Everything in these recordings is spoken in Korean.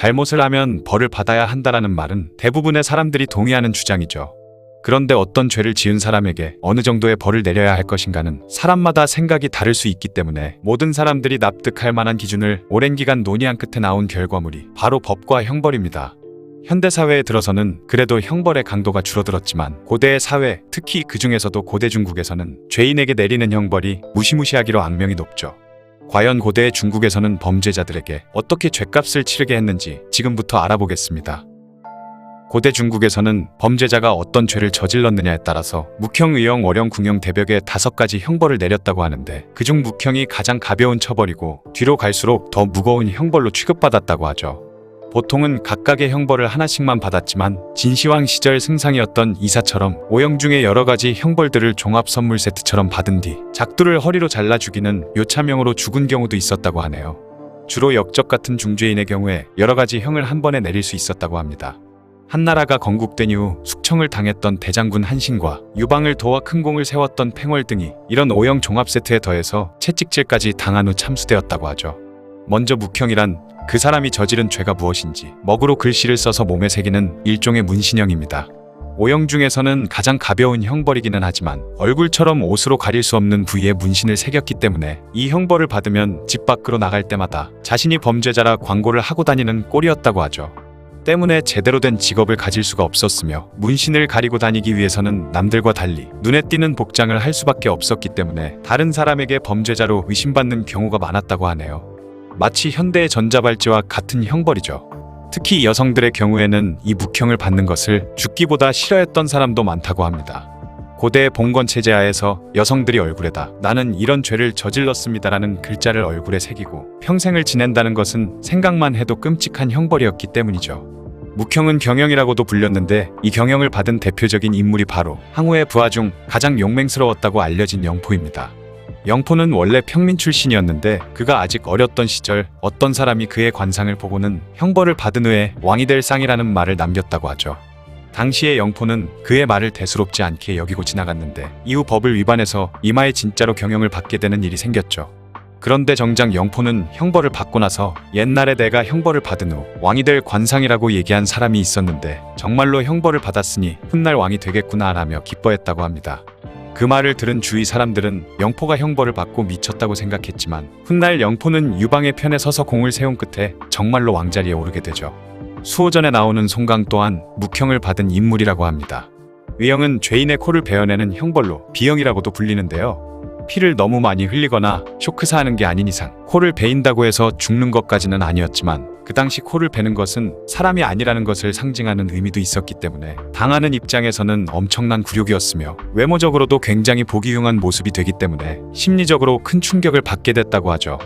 잘못을 하면 벌을 받아야 한다라는 말은 대부분의 사람들이 동의하는 주장이죠. 그런데 어떤 죄를 지은 사람에게 어느 정도의 벌을 내려야 할 것인가는 사람마다 생각이 다를 수 있기 때문에 모든 사람들이 납득할 만한 기준을 오랜 기간 논의한 끝에 나온 결과물이 바로 법과 형벌입니다. 현대 사회에 들어서는 그래도 형벌의 강도가 줄어들었지만 고대의 사회, 특히 그 중에서도 고대 중국에서는 죄인에게 내리는 형벌이 무시무시하기로 악명이 높죠. 과연 고대의 중국에서는 범죄자들에게 어떻게 죄값을 치르게 했는지 지금부터 알아보겠습니다. 고대 중국에서는 범죄자가 어떤 죄를 저질렀느냐에 따라서 묵형, 의형, 월형, 궁형, 대벽의 다섯 가지 형벌을 내렸다고 하는데 그중 묵형이 가장 가벼운 처벌이고 뒤로 갈수록 더 무거운 형벌로 취급받았다고 하죠. 보통은 각각의 형벌을 하나씩만 받았지만 진시황 시절 승상이었던 이사처럼 오형 중에 여러 가지 형벌들을 종합 선물 세트처럼 받은 뒤 작두를 허리로 잘라 죽이는 요차명으로 죽은 경우도 있었다고 하네요. 주로 역적 같은 중죄인의 경우에 여러 가지 형을 한 번에 내릴 수 있었다고 합니다. 한나라가 건국된 이후 숙청을 당했던 대장군 한신과 유방을 도와 큰 공을 세웠던 팽월 등이 이런 오형 종합 세트에 더해서 채찍질까지 당한 후 참수되었다고 하죠. 먼저 묵형이란 그 사람이 저지른 죄가 무엇인지 먹으로 글씨를 써서 몸에 새기는 일종의 문신형입니다. 오형 중에서는 가장 가벼운 형벌이기는 하지만 얼굴처럼 옷으로 가릴 수 없는 부위에 문신을 새겼기 때문에 이 형벌을 받으면 집 밖으로 나갈 때마다 자신이 범죄자라 광고를 하고 다니는 꼴이었다고 하죠. 때문에 제대로 된 직업을 가질 수가 없었으며 문신을 가리고 다니기 위해서는 남들과 달리 눈에 띄는 복장을 할 수밖에 없었기 때문에 다른 사람에게 범죄자로 의심받는 경우가 많았다고 하네요. 마치 현대의 전자발찌와 같은 형벌이죠. 특히 여성들의 경우에는 이 묵형을 받는 것을 죽기보다 싫어했던 사람도 많다고 합니다. 고대의 봉건 체제 하에서 여성들이 얼굴에다 나는 이런 죄를 저질렀습니다라는 글자를 얼굴에 새기고 평생을 지낸다는 것은 생각만 해도 끔찍한 형벌이었기 때문이죠. 묵형은 경영이라고도 불렸는데 이 경영을 받은 대표적인 인물이 바로 항우의 부하 중 가장 용맹스러웠다고 알려진 영포입니다. 영포는 원래 평민 출신이었는데 그가 아직 어렸던 시절 어떤 사람이 그의 관상을 보고는 형벌을 받은 후에 왕이 될 쌍이라는 말을 남겼다고 하죠. 당시의 영포는 그의 말을 대수롭지 않게 여기고 지나갔는데 이후 법을 위반해서 이마에 진짜로 경영을 받게 되는 일이 생겼죠. 그런데 정작 영포는 형벌을 받고 나서 옛날에 내가 형벌을 받은 후 왕이 될 관상이라고 얘기한 사람이 있었는데 정말로 형벌을 받았으니 훗날 왕이 되겠구나 라며 기뻐했다고 합니다. 그 말을 들은 주위 사람들은 영포가 형벌을 받고 미쳤다고 생각했지만 훗날 영포는 유방의 편에 서서 공을 세운 끝에 정말로 왕자리에 오르게 되죠. 수호전에 나오는 송강 또한 묵형을 받은 인물이라고 합니다. 의형은 죄인의 코를 베어내는 형벌로 비형이라고도 불리는데요. 피를 너무 많이 흘리거나 쇼크사하는 게 아닌 이상 코를 베인다고 해서 죽는 것까지는 아니었지만 그 당시 코를 베는 것은 사람이 아니라는 것을 상징하는 의미도 있었기 때문에 당하는 입장에서는 엄청난 굴욕이었으며 외모적으로도 굉장히 보기 흉한 모습이 되기 때문에 심리적으로 큰 충격을 받게 됐다고 하죠.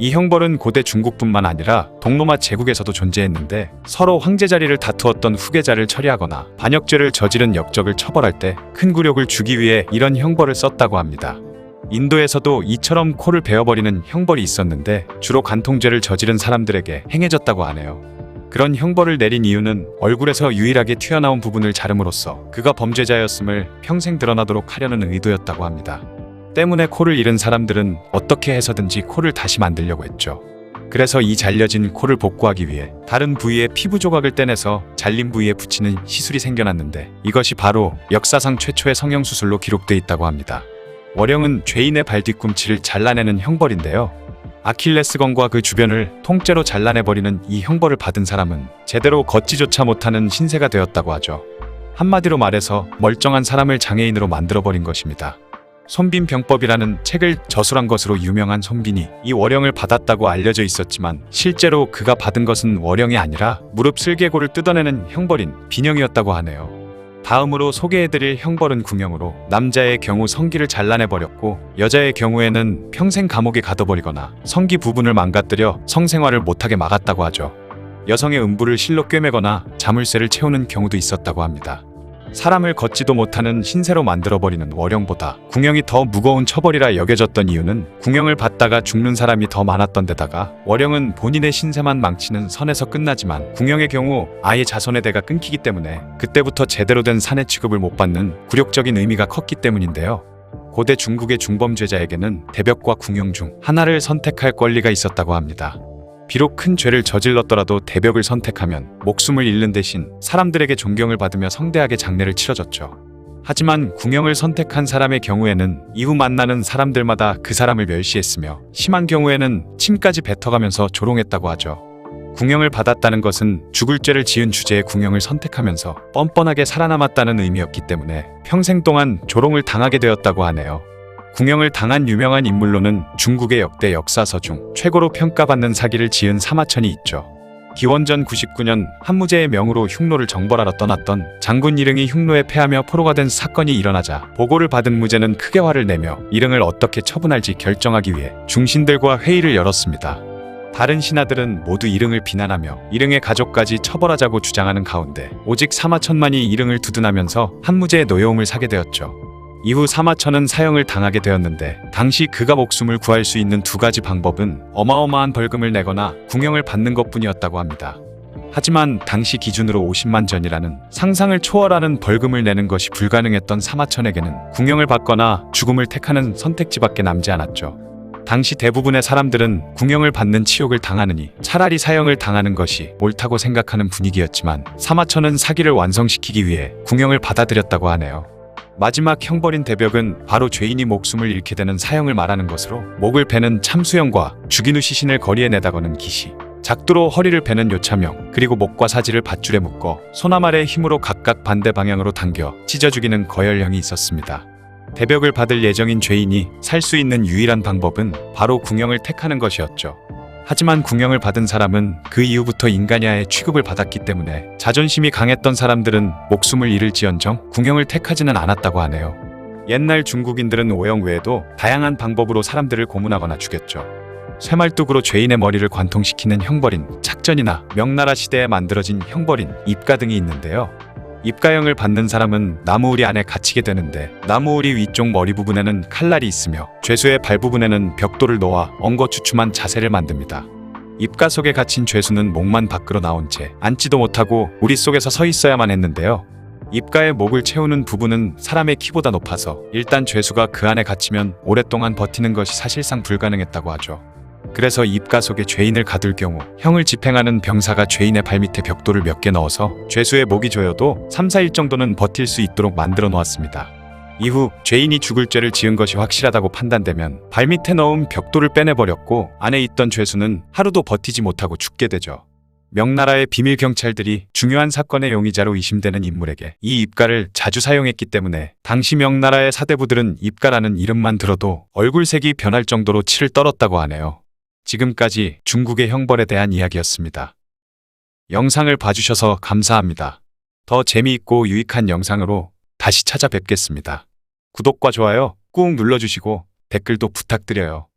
이 형벌은 고대 중국뿐만 아니라 동로마 제국에서도 존재했는데 서로 황제 자리를 다투었던 후계자를 처리하거나 반역죄를 저지른 역적을 처벌할 때 큰 굴욕을 주기 위해 이런 형벌을 썼다고 합니다. 인도에서도 이처럼 코를 베어버리는 형벌이 있었는데 주로 간통죄를 저지른 사람들에게 행해졌다고 하네요. 그런 형벌을 내린 이유는 얼굴에서 유일하게 튀어나온 부분을 자름으로써 그가 범죄자였음을 평생 드러나도록 하려는 의도였다고 합니다. 때문에 코를 잃은 사람들은 어떻게 해서든지 코를 다시 만들려고 했죠. 그래서 이 잘려진 코를 복구하기 위해 다른 부위의 피부 조각을 떼내서 잘린 부위에 붙이는 시술이 생겨났는데 이것이 바로 역사상 최초의 성형수술로 기록돼 있다고 합니다. 월형은 죄인의 발 뒤꿈치를 잘라내는 형벌인데요. 아킬레스건과 그 주변을 통째로 잘라내버리는 이 형벌을 받은 사람은 제대로 걷지조차 못하는 신세가 되었다고 하죠. 한마디로 말해서 멀쩡한 사람을 장애인으로 만들어버린 것입니다. 손빈병법이라는 책을 저술한 것으로 유명한 손빈이 이 월형을 받았다고 알려져 있었지만 실제로 그가 받은 것은 월형이 아니라 무릎 슬개골을 뜯어내는 형벌인 빈형이었다고 하네요. 다음으로 소개해드릴 형벌은 궁형으로 남자의 경우 성기를 잘라내버렸고 여자의 경우에는 평생 감옥에 가둬버리거나 성기 부분을 망가뜨려 성생활을 못하게 막았다고 하죠. 여성의 음부를 실로 꿰매거나 자물쇠를 채우는 경우도 있었다고 합니다. 사람을 걷지도 못하는 신세로 만들어버리는 월형보다 궁형이 더 무거운 처벌이라 여겨졌던 이유는 궁형을 받다가 죽는 사람이 더 많았던 데다가 월형은 본인의 신세만 망치는 선에서 끝나지만 궁형의 경우 아예 자손의 대가 끊기기 때문에 그때부터 제대로 된 사내 취급을 못 받는 굴욕적인 의미가 컸기 때문인데요. 고대 중국의 중범죄자에게는 대벽과 궁형 중 하나를 선택할 권리가 있었다고 합니다. 비록 큰 죄를 저질렀더라도 대벽을 선택하면 목숨을 잃는 대신 사람들에게 존경을 받으며 성대하게 장례를 치러졌죠. 하지만 궁영을 선택한 사람의 경우에는 이후 만나는 사람들마다 그 사람을 멸시했으며 심한 경우에는 침까지 뱉어가면서 조롱했다고 하죠. 궁영을 받았다는 것은 죽을 죄를 지은 주제의 궁영을 선택하면서 뻔뻔하게 살아남았다는 의미였기 때문에 평생 동안 조롱을 당하게 되었다고 하네요. 궁영을 당한 유명한 인물로는 중국의 역대 역사서 중 최고로 평가받는 사기를 지은 사마천이 있죠. 기원전 99년 한무제의 명으로 흉노를 정벌하러 떠났던 장군 이릉이 흉노에 패하며 포로가 된 사건이 일어나자 보고를 받은 무제는 크게 화를 내며 이릉을 어떻게 처분할지 결정하기 위해 중신들과 회의를 열었습니다. 다른 신하들은 모두 이릉을 비난하며 이릉의 가족까지 처벌하자고 주장하는 가운데 오직 사마천만이 이릉을 두둔하면서 한무제의 노여움을 사게 되었죠. 이후 사마천은 사형을 당하게 되었는데 당시 그가 목숨을 구할 수 있는 두 가지 방법은 어마어마한 벌금을 내거나 궁형을 받는 것뿐이었다고 합니다. 하지만 당시 기준으로 50만 전이라는 상상을 초월하는 벌금을 내는 것이 불가능했던 사마천에게는 궁형을 받거나 죽음을 택하는 선택지밖에 남지 않았죠. 당시 대부분의 사람들은 궁형을 받는 치욕을 당하느니 차라리 사형을 당하는 것이 옳다고 생각하는 분위기였지만 사마천은 사기를 완성시키기 위해 궁형을 받아들였다고 하네요. 마지막 형벌인 대벽은 바로 죄인이 목숨을 잃게 되는 사형을 말하는 것으로 목을 베는 참수형과 죽인 후 시신을 거리에 내다 거는 기시, 작두로 허리를 베는 요차명, 그리고 목과 사지를 밧줄에 묶어 소나말의 힘으로 각각 반대 방향으로 당겨 찢어 죽이는 거열형이 있었습니다. 대벽을 받을 예정인 죄인이 살 수 있는 유일한 방법은 바로 궁형을 택하는 것이었죠. 하지만 궁형을 받은 사람은 그 이후부터 인간야의 취급을 받았기 때문에 자존심이 강했던 사람들은 목숨을 잃을지언정 궁형을 택하지는 않았다고 하네요. 옛날 중국인들은 오형 외에도 다양한 방법으로 사람들을 고문하거나 죽였죠. 쇠말뚝으로 죄인의 머리를 관통시키는 형벌인 착전이나 명나라 시대에 만들어진 형벌인 입가 등이 있는데요. 입가형을 받는 사람은 나무우리 안에 갇히게 되는데 나무우리 위쪽 머리 부분에는 칼날이 있으며 죄수의 발 부분에는 벽돌을 놓아 엉거주춤한 자세를 만듭니다. 입가 속에 갇힌 죄수는 목만 밖으로 나온 채 앉지도 못하고 우리 속에서 서 있어야만 했는데요. 입가의 목을 채우는 부분은 사람의 키보다 높아서 일단 죄수가 그 안에 갇히면 오랫동안 버티는 것이 사실상 불가능했다고 하죠. 그래서 입가 속에 죄인을 가둘 경우 형을 집행하는 병사가 죄인의 발밑에 벽돌을 몇 개 넣어서 죄수의 목이 조여도 3, 4일 정도는 버틸 수 있도록 만들어 놓았습니다. 이후 죄인이 죽을 죄를 지은 것이 확실하다고 판단되면 발밑에 넣은 벽돌을 빼내버렸고 안에 있던 죄수는 하루도 버티지 못하고 죽게 되죠. 명나라의 비밀 경찰들이 중요한 사건의 용의자로 의심되는 인물에게 이 입가를 자주 사용했기 때문에 당시 명나라의 사대부들은 입가라는 이름만 들어도 얼굴색이 변할 정도로 치를 떨었다고 하네요. 지금까지 중국의 형벌에 대한 이야기였습니다. 영상을 봐주셔서 감사합니다. 더 재미있고 유익한 영상으로 다시 찾아뵙겠습니다. 구독과 좋아요 꾹 눌러주시고 댓글도 부탁드려요.